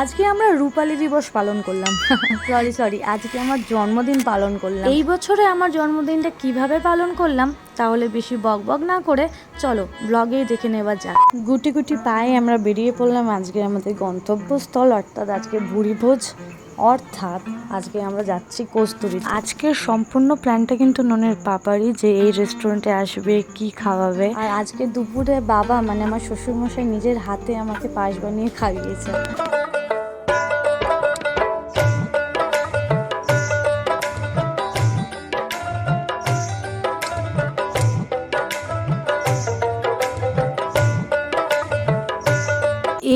আজকে আমরা রূপালী দিবস পালন করলাম। সরি সরি আজকে আমার জন্মদিন পালন করলাম। এই বছরে আমার জন্মদিনটা কীভাবে পালন করলাম তাহলে বেশি বক বক না করে চলো ব্লগেই দেখে নেওয়া যাক। গুটি গুটি পায়ে আমরা বেরিয়ে পড়লাম আজকে আমাদের গন্তব্যস্থল অর্থাৎ আজকে ভুরিভোজ। অর্থাৎ আজকে আমরা যাচ্ছি কস্তুরি। আজকের সম্পূর্ণ প্ল্যানটা কিন্তু ননের পাপারই যে এই রেস্টুরেন্টে আসবে কি খাওয়াবে। আর আজকে দুপুরে বাবা মানে আমার শ্বশুরমশাই নিজের হাতে আমাকে পাশ বানিয়ে খাইয়েছে।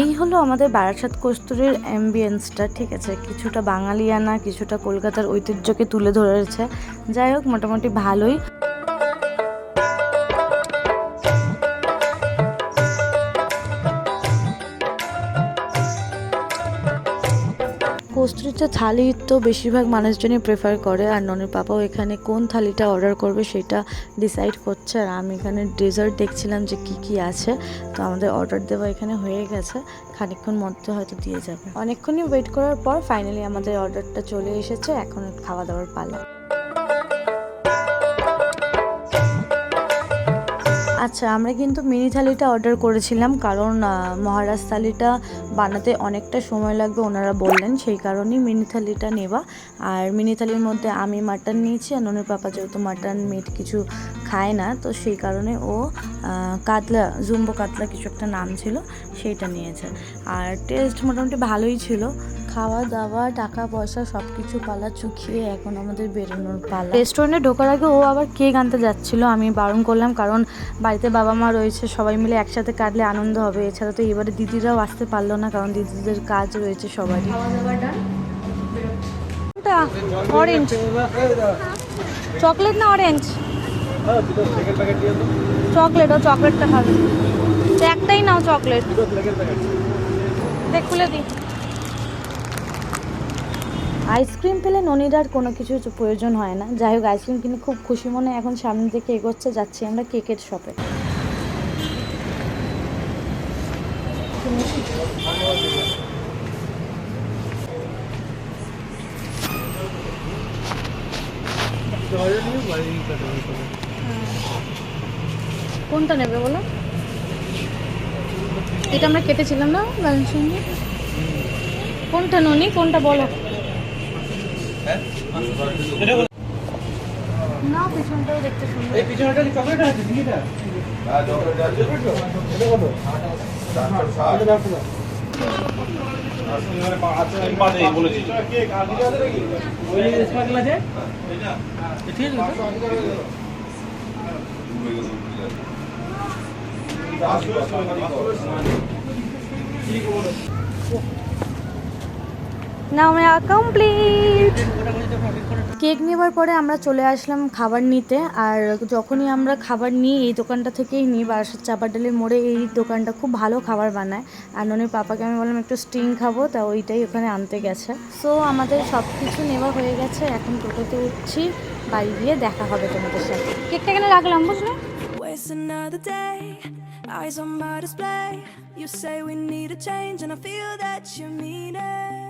এই হলো আমাদের বারাসাত কস্তুরের অ্যাম্বিয়েন্সটা ঠিক আছে? কিছুটা বাঙালিয়ানা, কিছুটা কলকাতার ঐতিহ্যকে তুলে ধরেছে। যাই হোক, মোটামুটি ভালোই। কস্তুরিতে থালি তো বেশিরভাগ মানুষজনই প্রেফার করে, আর ননের পাপাও এখানে কোন থালিটা অর্ডার করবে সেটা ডিসাইড করছে। আর আমি এখানে ডেজার্ট দেখছিলাম যে কি কি আছে, তো আমাদের অর্ডার দেওয়া এখানে হয়ে গেছে, খানিকক্ষণ মধ্যে হয়তো দিয়ে যাবে। অনেকক্ষণই ওয়েট করার পর ফাইনালি আমাদের অর্ডারটা চলে এসেছে, এখন খাওয়া দাওয়ার পালা। আচ্ছা আমরা কিন্তু মিনি থালিটা অর্ডার করেছিলাম কারণ মহারাজ থালিটা বানাতে অনেকটা সময় লাগবে ওনারা বললেন, সেই কারণেই মিনি থালিটা নেওয়া। আর মিনি থালির মধ্যে আমি মাটন নিয়েছি আর ননের পাপা যেহেতু মাটন মিট কিছু খায় না, তো সেই কারণে ও কাতলা, জুম্বো কাতলা কিছু একটা নাম ছিল, সেইটা নিয়েছে। আর টেস্ট মোটামুটি ভালোই ছিল। খাওয়া দাওয়া টাকা পয়সা সব কিছু পালা চুকিয়ে এখন আমাদের বেরোনোর পালা। রেস্টুরেন্টে ঢোকার আগে ও আবার কেক আনতে যাচ্ছিল আমি বারণ করলাম কারণ বাড়িতে বাবা মা রয়েছে সবাই মিলে একসাথে কাটলে আনন্দ হবে। এছাড়া তো এবারে দিদিরাও আসতে পারল না কারণ দিদিদের কাজ রয়েছে সবারই। অরেঞ্জ চকলেট না অরেঞ্জ চকলেট ও চকলেটটা খাবে। একটাই নাও চকলেট। দেখ খুলে দিই। আইসক্রিম পেলে ননির আর কোনো কিছু প্রয়োজন হয় না। যাই হোক আইসক্রিম কিনে খুব খুশি মনে এখন সামনে থেকে এগোচ্ছে, যাচ্ছি আমরা কেকের শপে কোনটা নেবে বলো? এটা আমরা কেটেছিলাম না কোনটা ননি? কোনটা বলো? না পিছনটাও দেখতে সুন্দর। এই পিছনেটা কি চকলেট আছে দিদিটা এটা কত এটা দেখো না কেক আর দিকে আছে নাকি ওই যে স্পার্কল আছে ঠিক আছে না আমরা কমপ্লিট কেক নেবার পরে আমরা চলে আসলাম খাবার নিতে আর যখনই আমরা খাবার নিই এই দোকানটা থেকেই নিই বারাসাত চাপাডালির মোড়ে এই দোকানটা খুব ভালো খাবার বানায়। আর ননির পাপাকে আমি বললাম একটু স্টিং খাব। তা ওইটাই ওখানে আনতে গেছে। সো আমাদের সব কিছু নেওয়া হয়ে গেছে। এখন টোটোতে উঠছি বাড়ি গিয়ে দেখা হবে তোমাদের সাথে। কেকটা এখানে রাখলাম বুঝলে? Waste another day, eyes on my display. You say we need a change, and I feel that you mean it.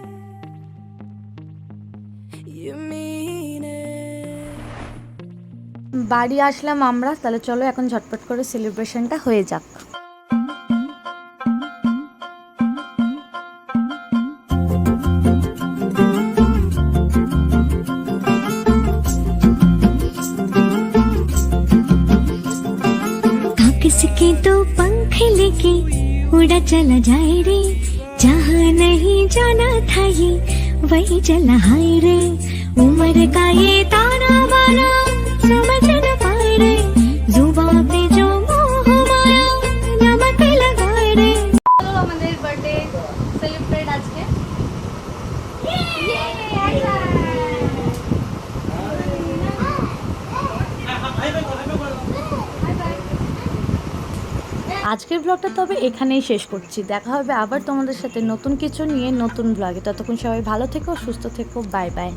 You mean it. বাড়ি আসলাম আমরা তাহলে চলো এখন ঝটপট করে সেলিব্রেশনটা হয়ে যাক किसके तो पंख लेके उड़ा चला जाए रे जहाँ नहीं जाना था ये वही चला हाय रे उम्र का ये ताना बाना समझ न पाए रे जुबा पे जो मोह माया नमक लगाए रे আমাদের বার্থডে সেলিব্রেট আজকে আজকের ব্লগটা তবে এখানেই শেষ করছি দেখা হবে আবার তোমাদের সাথে নতুন কিছু নিয়ে নতুন ব্লগে ততক্ষণ সবাই ভালো থেকো সুস্থ থেকো বাই বাই